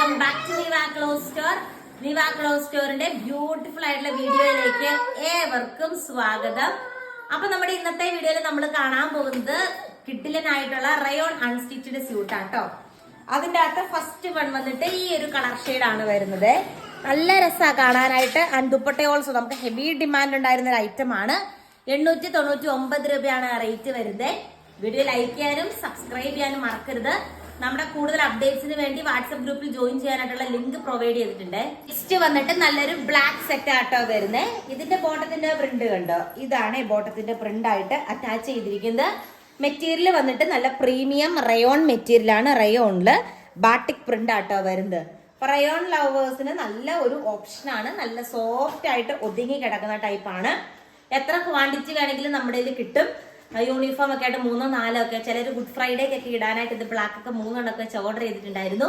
Welcome back to Niva clothes store Niva clothes സ്റ്റോറിന്റെ beautiful ആയിട്ടുള്ള വീഡിയോയിലേക്ക് ഏവർക്കും സ്വാഗതം. അപ്പൊ നമ്മുടെ ഇന്നത്തെ വീഡിയോയിൽ നമ്മൾ കാണാൻ പോകുന്നത് കിട്ടിലനായിട്ടുള്ള റയോൺ അൺസ്റ്റിച്ചഡ് സ്യൂട്ട് ആട്ടോ. അതിന്റെ അകത്ത് ഫസ്റ്റ് വൺ വന്നിട്ട് ഈ ഒരു കളർ ആണ് വരുന്നത്. നല്ല രസമാണ് കാണാനായിട്ട്. ആൻഡ് ഓൾസോ നമുക്ക് ഹെവി ഡിമാൻഡ് ഉണ്ടായിരുന്ന ഒരു ഐറ്റം ആണ്. എണ്ണൂറ്റി തൊണ്ണൂറ്റി ഒമ്പത് രൂപയാണ് റേറ്റ് വരുന്നത്. വീഡിയോ ലൈക്ക് ചെയ്യാനും സബ്സ്ക്രൈബ് ചെയ്യാനും മറക്കരുത്. നമ്മുടെ കൂടുതൽ അപ്ഡേറ്റ്സിന് വേണ്ടി വാട്സ്ആപ്പ് ഗ്രൂപ്പിൽ ജോയിൻ ചെയ്യാനായിട്ടുള്ള ലിങ്ക് പ്രൊവൈഡ് ചെയ്തിട്ടുണ്ട്. നെക്സ്റ്റ് വന്നിട്ട് നല്ലൊരു ബ്ലാക്ക് സെറ്റ് ആട്ടോ വരുന്നത് ഇതിന്റെ ബോട്ടത്തിന്റെ പ്രിന്റ് കണ്ടോ? ഇതാണ് ഈ ബോട്ടത്തിന്റെ പ്രിന്റ് ആയിട്ട് അറ്റാച്ച് ചെയ്തിരിക്കുന്നത്. മെറ്റീരിയൽ വന്നിട്ട് നല്ല പ്രീമിയം റയോൺ മെറ്റീരിയലാണ് റയോണിൽ ബാട്ടിക് പ്രിന്റ് ആട്ടോ വരുന്നത്. റയോൺ ലവേഴ്സിന് നല്ല ഒരു ഓപ്ഷനാണ് നല്ല സോഫ്റ്റ് ആയിട്ട് ഒതുങ്ങി കിടക്കുന്ന ടൈപ്പാണ് എത്ര ക്വാണ്ടിറ്റി വേണമെങ്കിലും നമ്മുടെ കിട്ടും. യൂണിഫോം ഒക്കെ ആയിട്ട് മൂന്നോ നാലോ ഒക്കെ ചിലർ ഗുഡ് ഫ്രൈഡേക്ക് ഒക്കെ ഇടാനായിട്ട് ഇത് ബ്ലാക്ക് ഒക്കെ മൂന്നെണ്ണം ഒക്കെ ഓർഡർ ചെയ്തിട്ടുണ്ടായിരുന്നു.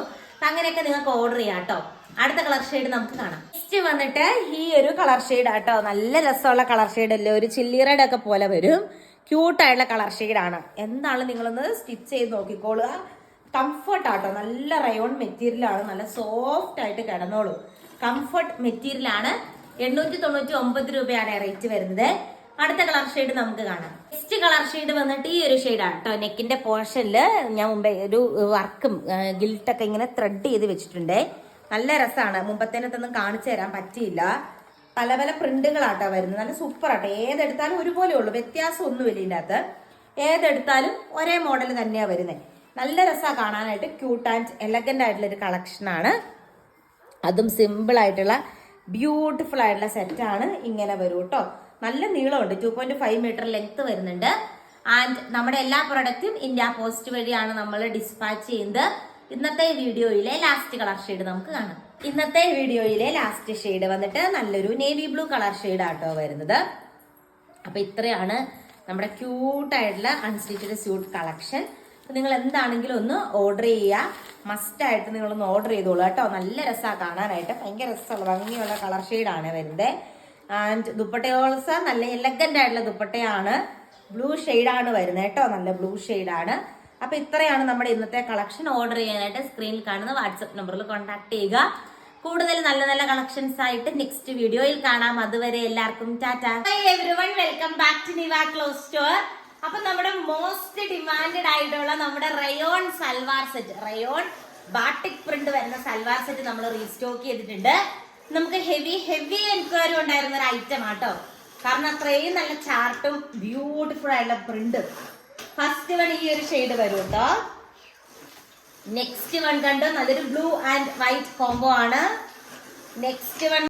അങ്ങനെയൊക്കെ നിങ്ങൾക്ക് ഓർഡർ ചെയ്യാം കേട്ടോ. അടുത്ത കളർ ഷെയ്ഡ് നമുക്ക് കാണാം. നെക്സ്റ്റ് വന്നിട്ട് ഈ ഒരു കളർ ഷെയ്ഡ് ആട്ടോ. നല്ല രസമുള്ള കളർ ഷെയ്ഡ് അല്ലേ? ഒരു ചില്ലി റെഡ് ഒക്കെ പോലെ വരും. ക്യൂട്ടായിട്ടുള്ള കളർ ഷെയ്ഡാണ് എന്താണ് നിങ്ങളൊന്ന് സ്റ്റിച്ച് ചെയ്ത് നോക്കിക്കോളുക. കംഫർട്ട് ആട്ടോ. നല്ല റയോൺ മെറ്റീരിയൽ ആണ്. നല്ല സോഫ്റ്റ് ആയിട്ട് കിടന്നോളൂ. കംഫർട്ട് മെറ്റീരിയൽ ആണ്. എണ്ണൂറ്റി തൊണ്ണൂറ്റി ഒമ്പത് രൂപയാണ് റേറ്റ് വരുന്നത്. അടുത്ത കളർ ഷെയ്ഡ് നമുക്ക് കാണാം. നെക്സ്റ്റ് കളർ ഷെയ്ഡ് വന്നിട്ട് ഈ ഒരു ഷെയ്ഡാണ് കേട്ടോ. നെക്കിന്റെ പോർഷനിൽ ഞാൻ മുമ്പേ ഒരു വർക്കും ഗിൽട്ടൊക്കെ ഇങ്ങനെ ത്രെഡ് ചെയ്ത് വെച്ചിട്ടുണ്ട്. നല്ല രസമാണ് മുമ്പത്തേനത്തൊന്നും കാണിച്ചു തരാൻ പറ്റിയില്ല. പല പല പ്രിന്റുകളാട്ടോ വരുന്നത്. നല്ല സൂപ്പർ ആട്ടോ. ഏതെടുത്താലും ഒരുപോലെ ഉള്ളൂ. വ്യത്യാസം ഒന്നുമില്ല ഇതിനകത്ത് ഏതെടുത്താലും ഒരേ മോഡൽ തന്നെയാണ് വരുന്നത് നല്ല രസമാണ് കാണാനായിട്ട്. ക്യൂട്ട് ആൻഡ് എലഗന്റ് ആയിട്ടുള്ള ഒരു കളക്ഷനാണ് അതും സിമ്പിൾ ആയിട്ടുള്ള ബ്യൂട്ടിഫുൾ ആയിട്ടുള്ള സെറ്റാണ് ഇങ്ങനെ വരും കേട്ടോ. നല്ല നീളമുണ്ട്. Two point five metre length വരുന്നുണ്ട്. ആൻഡ് നമ്മുടെ എല്ലാ പ്രൊഡക്റ്റും ഇന്ത്യ പോസ്റ്റ് വഴിയാണ് നമ്മൾ ഡിസ്പാച്ച് ചെയ്യുന്നത്. ഇന്നത്തെ വീഡിയോയിലെ ലാസ്റ്റ് കളർ ഷെയ്ഡ് നമുക്ക് കാണാം. ഇന്നത്തെ വീഡിയോയിലെ ലാസ്റ്റ് ഷെയ്ഡ് വന്നിട്ട് നല്ലൊരു നേവി ബ്ലൂ കളർ ഷെയ്ഡ് ആട്ടോ വരുന്നത്. അപ്പൊ ഇത്രയാണ് നമ്മുടെ ക്യൂട്ടായിട്ടുള്ള അൺസ്റ്റിച്ചഡ് സ്യൂട്ട് കളക്ഷൻ നിങ്ങൾ എന്താണെങ്കിലും ഒന്ന് ഓർഡർ ചെയ്യുക. മസ്റ്റ് ആയിട്ട് നിങ്ങളൊന്ന് ഓർഡർ ചെയ്തോളൂ കേട്ടോ. നല്ല രസമാണ് കാണാനായിട്ട്. ഭയങ്കര രസമുള്ള ഭംഗിയുള്ള കളർ ഷെയ്ഡാണ് വരുന്നത്. ആൻഡ് ദുപ്പട്ടയോളസ നല്ല എലഗന്റ് ആയിട്ടുള്ള ദുപ്പട്ടയാണ്. ബ്ലൂ ആണ് വരുന്നത് കേട്ടോ നല്ല ബ്ലൂ ആണ്. അപ്പൊ ഇത്രയാണ് നമ്മുടെ ഇന്നത്തെ കളക്ഷൻ ഓർഡർ ചെയ്യാനായിട്ട് സ്ക്രീനിൽ കാണുന്ന വാട്സപ്പ് നമ്പറിൽ കോൺടാക്ട് ചെയ്യുക. കൂടുതൽ നല്ല നല്ല കളക്ഷൻസ് ആയിട്ട് നെക്സ്റ്റ് വീഡിയോയിൽ കാണാം. അതുവരെ എല്ലാവർക്കും Tata. Everyone welcome back to Niva clothes store അപ്പൊ നമ്മുടെ മോസ്റ്റ് ഡിമാൻഡഡ് ആയിട്ടുള്ള നമ്മുടെ rayon salwar set rayon batik print വരുന്ന സൽവാർ സെറ്റ് നമ്മൾ റീസ്റ്റോക്ക് ചെയ്തിട്ടുണ്ട്. നമുക്ക് ഹെവി ഹെവി എൻക്വയറി ഉണ്ടായിരുന്ന ഒരു ഐറ്റം ആട്ടോ. കാരണം അത്രയും നല്ല ചാർട്ടും ബ്യൂട്ടിഫുൾ ആയിട്ടുള്ള പ്രിന്റും ഫസ്റ്റ് വൺ ഈ ഒരു ഷെയ്ഡ് വരും കേട്ടോ. നെക്സ്റ്റ് വൺ കണ്ടോ? നല്ലൊരു ബ്ലൂ ആൻഡ് വൈറ്റ് കോംബോ ആണ്. Next one